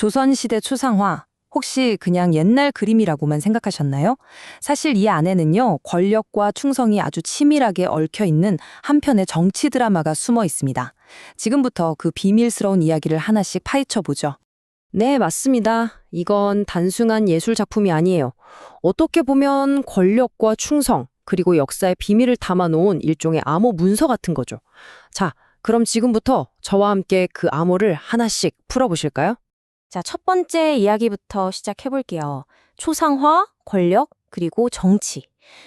조선시대 초상화, 혹시 그냥 옛날 그림이라고만 생각하셨나요? 사실 이 안에는요, 권력과 충성이 아주 치밀하게 얽혀 있는 한편의 정치 드라마가 숨어 있습니다. 지금부터 그 비밀스러운 이야기를 하나씩 파헤쳐 보죠. 네, 맞습니다. 이건 단순한 예술 작품이 아니에요. 어떻게 보면 권력과 충성, 그리고 역사의 비밀을 담아놓은 일종의 암호 문서 같은 거죠. 자, 그럼 지금부터 저와 함께 그 암호를 하나씩 풀어보실까요? 자, 첫 번째 이야기부터 시작해볼게요. 초상화, 권력, 그리고 정치.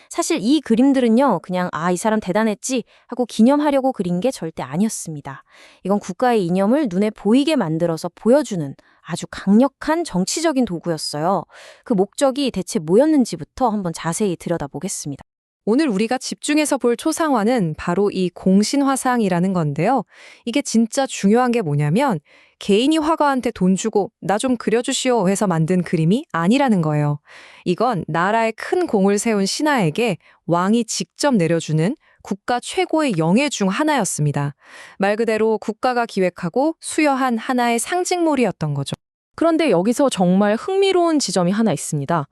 사실 이 그림들은요, 그냥, 아, 이 사람 대단했지 하고 기념하려고 그린 게 절대 아니었습니다. 이건 국가의 이념을 눈에 보이게 만들어서 보여주는 아주 강력한 정치적인 도구였어요. 그 목적이 대체 뭐였는지부터 한번 자세히 들여다보겠습니다. 오늘 우리가 집중해서 볼 초상화는 바로 이 공신화상이라는 건데요. 이게 진짜 중요한 게 뭐냐면 개인이 화가한테 돈 주고 나 좀 그려주시오 해서 만든 그림이 아니라는 거예요. 이건 나라에 큰 공을 세운 신하에게 왕이 직접 내려주는 국가 최고의 영예 중 하나였습니다. 말 그대로 국가가 기획하고 수여한 하나의 상징물이었던 거죠. 그런데 여기서 정말 흥미로운 지점이 하나 있습니다.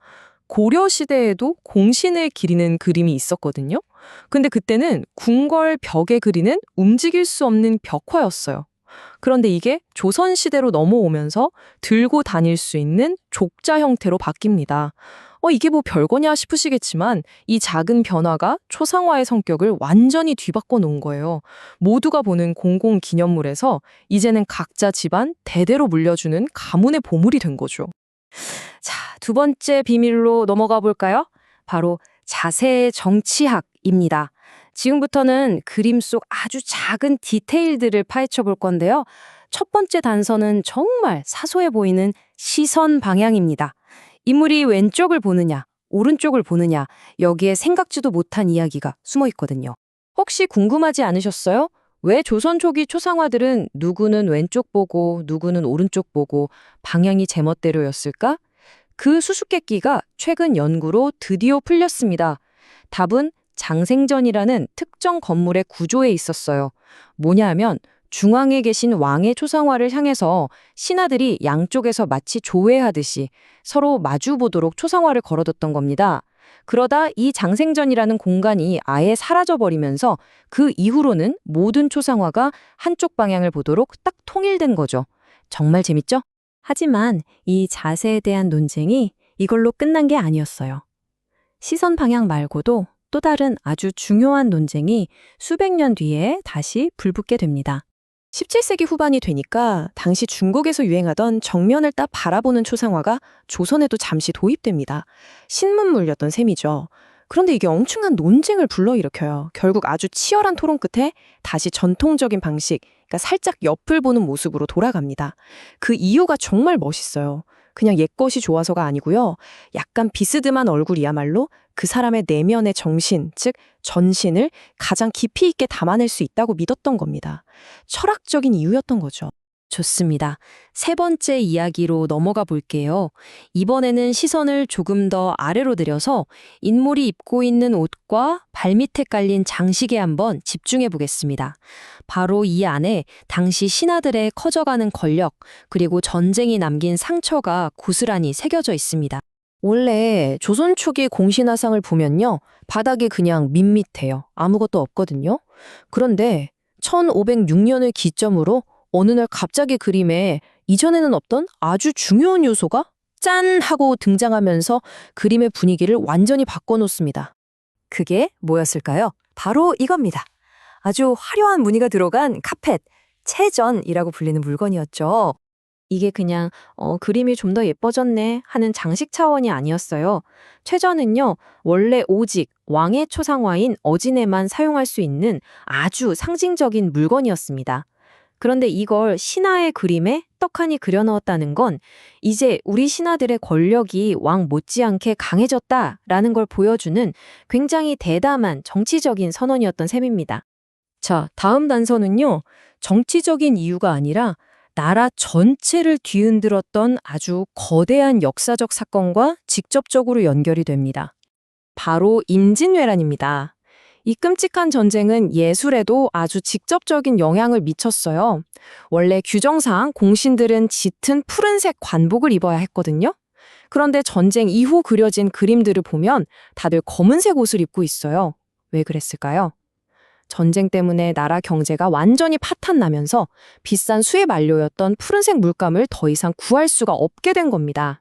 고려 시대에도 공신을 기리는 그림이 있었거든요. 근데 그때는 궁궐 벽에 그리는 움직일 수 없는 벽화였어요. 그런데 이게 조선 시대로 넘어오면서 들고 다닐 수 있는 족자 형태로 바뀝니다. 어, 이게 뭐 별거냐 싶으시겠지만 이 작은 변화가 초상화의 성격을 완전히 뒤바꿔 놓은 거예요. 모두가 보는 공공 기념물에서 이제는 각자 집안 대대로 물려주는 가문의 보물이 된 거죠. 자, 두 번째 비밀로 넘어가 볼까요? 바로 자세의 정치학입니다. 지금부터는 그림 속 아주 작은 디테일들을 파헤쳐 볼 건데요. 첫 번째 단서는 정말 사소해 보이는 시선 방향입니다. 인물이 왼쪽을 보느냐, 오른쪽을 보느냐, 여기에 생각지도 못한 이야기가 숨어 있거든요. 혹시 궁금하지 않으셨어요? 왜 조선 초기 초상화들은 누구는 왼쪽 보고 누구는 오른쪽 보고 방향이 제멋대로였을까? 그 수수께끼가 최근 연구로 드디어 풀렸습니다. 답은 장생전이라는 특정 건물의 구조에 있었어요. 뭐냐 하면 중앙에 계신 왕의 초상화를 향해서 신하들이 양쪽에서 마치 조회하듯이 서로 마주 보도록 초상화를 걸어뒀던 겁니다. 그러다 이 장생전이라는 공간이 아예 사라져버리면서 그 이후로는 모든 초상화가 한쪽 방향을 보도록 딱 통일된 거죠. 정말 재밌죠? 하지만 이 자세에 대한 논쟁이 이걸로 끝난 게 아니었어요. 시선 방향 말고도 또 다른 아주 중요한 논쟁이 수백 년 뒤에 다시 불붙게 됩니다. 17세기 후반이 되니까 당시 중국에서 유행하던 정면을 딱 바라보는 초상화가 조선에도 잠시 도입됩니다. 신문물이었던 셈이죠. 그런데 이게 엄청난 논쟁을 불러일으켜요. 결국 아주 치열한 토론 끝에 다시 전통적인 방식, 그러니까 살짝 옆을 보는 모습으로 돌아갑니다. 그 이유가 정말 멋있어요. 그냥 옛것이 좋아서가 아니고요. 약간 비스듬한 얼굴이야말로 그 사람의 내면의 정신, 즉 전신을 가장 깊이 있게 담아낼 수 있다고 믿었던 겁니다. 철학적인 이유였던 거죠. 좋습니다. 세 번째 이야기로 넘어가 볼게요. 이번에는 시선을 조금 더 아래로 들여서 인물이 입고 있는 옷과 발밑에 깔린 장식에 한번 집중해 보겠습니다. 바로 이 안에 당시 신하들의 커져가는 권력, 그리고 전쟁이 남긴 상처가 고스란히 새겨져 있습니다. 원래 조선 초기 공신화상을 보면요. 바닥에 그냥 밋밋해요. 아무것도 없거든요. 그런데 1506년을 기점으로 어느 날 갑자기 그림에 이전에는 없던 아주 중요한 요소가 짠! 하고 등장하면서 그림의 분위기를 완전히 바꿔놓습니다. 그게 뭐였을까요? 바로 이겁니다. 아주 화려한 무늬가 들어간 카펫, 채전이라고 불리는 물건이었죠. 이게 그냥 어, 그림이 좀 더 예뻐졌네 하는 장식 차원이 아니었어요. 최저는요, 원래 오직 왕의 초상화인 어진에만 사용할 수 있는 아주 상징적인 물건이었습니다. 그런데 이걸 신하의 그림에 떡하니 그려넣었다는 건 이제 우리 신하들의 권력이 왕 못지않게 강해졌다라는 걸 보여주는 굉장히 대담한 정치적인 선언이었던 셈입니다. 자, 다음 단서는요. 정치적인 이유가 아니라 나라 전체를 뒤흔들었던 아주 거대한 역사적 사건과 직접적으로 연결이 됩니다. 바로 임진왜란입니다. 이 끔찍한 전쟁은 예술에도 아주 직접적인 영향을 미쳤어요. 원래 규정상 공신들은 짙은 푸른색 관복을 입어야 했거든요. 그런데 전쟁 이후 그려진 그림들을 보면 다들 검은색 옷을 입고 있어요. 왜 그랬을까요? 전쟁 때문에 나라 경제가 완전히 파탄 나면서 비싼 수입 만료였던 푸른색 물감을 더 이상 구할 수가 없게 된 겁니다.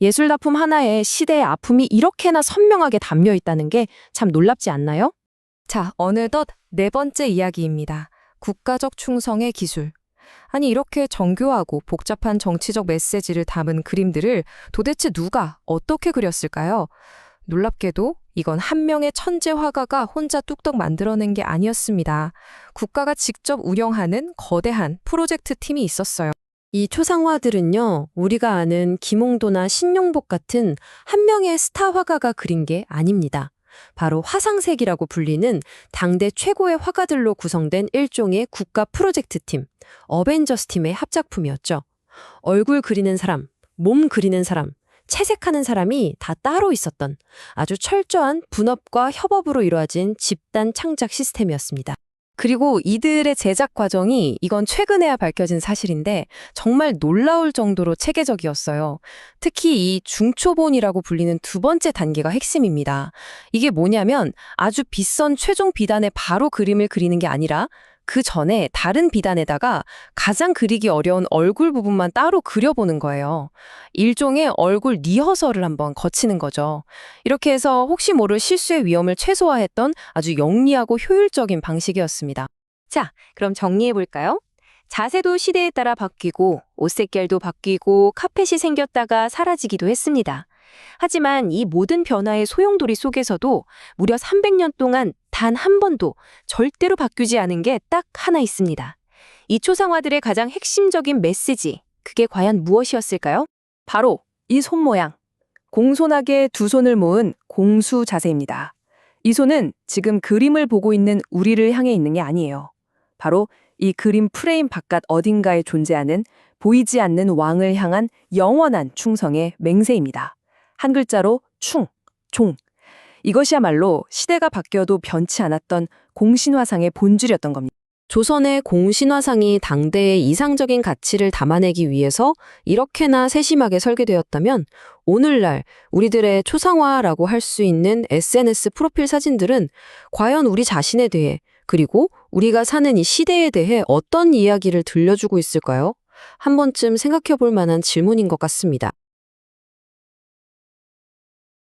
예술작품 하나에 시대의 아픔이 이렇게나 선명하게 담겨 있다는 게 참 놀랍지 않나요? 자, 어느덧 네 번째 이야기입니다. 국가적 충성의 기술. 아니, 이렇게 정교하고 복잡한 정치적 메시지를 담은 그림들을 도대체 누가 어떻게 그렸을까요? 놀랍게도 이건 한 명의 천재 화가가 혼자 뚝뚝 만들어낸 게 아니었습니다. 국가가 직접 운영하는 거대한 프로젝트 팀이 있었어요. 이 초상화들은요, 우리가 아는 김홍도나 신용복 같은 한 명의 스타 화가가 그린 게 아닙니다. 바로 화상색이라고 불리는 당대 최고의 화가들로 구성된 일종의 국가 프로젝트 팀, 어벤져스 팀의 합작품이었죠. 얼굴 그리는 사람, 몸 그리는 사람, 채색하는 사람이 다 따로 있었던 아주 철저한 분업과 협업으로 이루어진 집단 창작 시스템이었습니다. 그리고 이들의 제작 과정이 이건 최근에야 밝혀진 사실인데 정말 놀라울 정도로 체계적이었어요. 특히 이 중초본이라고 불리는 두 번째 단계가 핵심입니다. 이게 뭐냐면 아주 비싼 최종 비단에 바로 그림을 그리는 게 아니라 그 전에 다른 비단에다가 가장 그리기 어려운 얼굴 부분만 따로 그려보는 거예요. 일종의 얼굴 리허설을 한번 거치는 거죠. 이렇게 해서 혹시 모를 실수의 위험을 최소화했던 아주 영리하고 효율적인 방식이었습니다. 자, 그럼 정리해 볼까요? 자세도 시대에 따라 바뀌고 옷 색깔도 바뀌고 카펫이 생겼다가 사라지기도 했습니다. 하지만 이 모든 변화의 소용돌이 속에서도 무려 300년 동안 단 한 번도 절대로 바뀌지 않은 게 딱 하나 있습니다. 이 초상화들의 가장 핵심적인 메시지, 그게 과연 무엇이었을까요? 바로 이 손 모양. 공손하게 두 손을 모은 공수 자세입니다. 이 손은 지금 그림을 보고 있는 우리를 향해 있는 게 아니에요. 바로 이 그림 프레임 바깥 어딘가에 존재하는 보이지 않는 왕을 향한 영원한 충성의 맹세입니다. 한 글자로 충, 종. 이것이야말로 시대가 바뀌어도 변치 않았던 공신화상의 본질이었던 겁니다. 조선의 공신화상이 당대의 이상적인 가치를 담아내기 위해서 이렇게나 세심하게 설계되었다면 오늘날 우리들의 초상화라고 할 수 있는 SNS 프로필 사진들은 과연 우리 자신에 대해 그리고 우리가 사는 이 시대에 대해 어떤 이야기를 들려주고 있을까요? 한 번쯤 생각해 볼 만한 질문인 것 같습니다.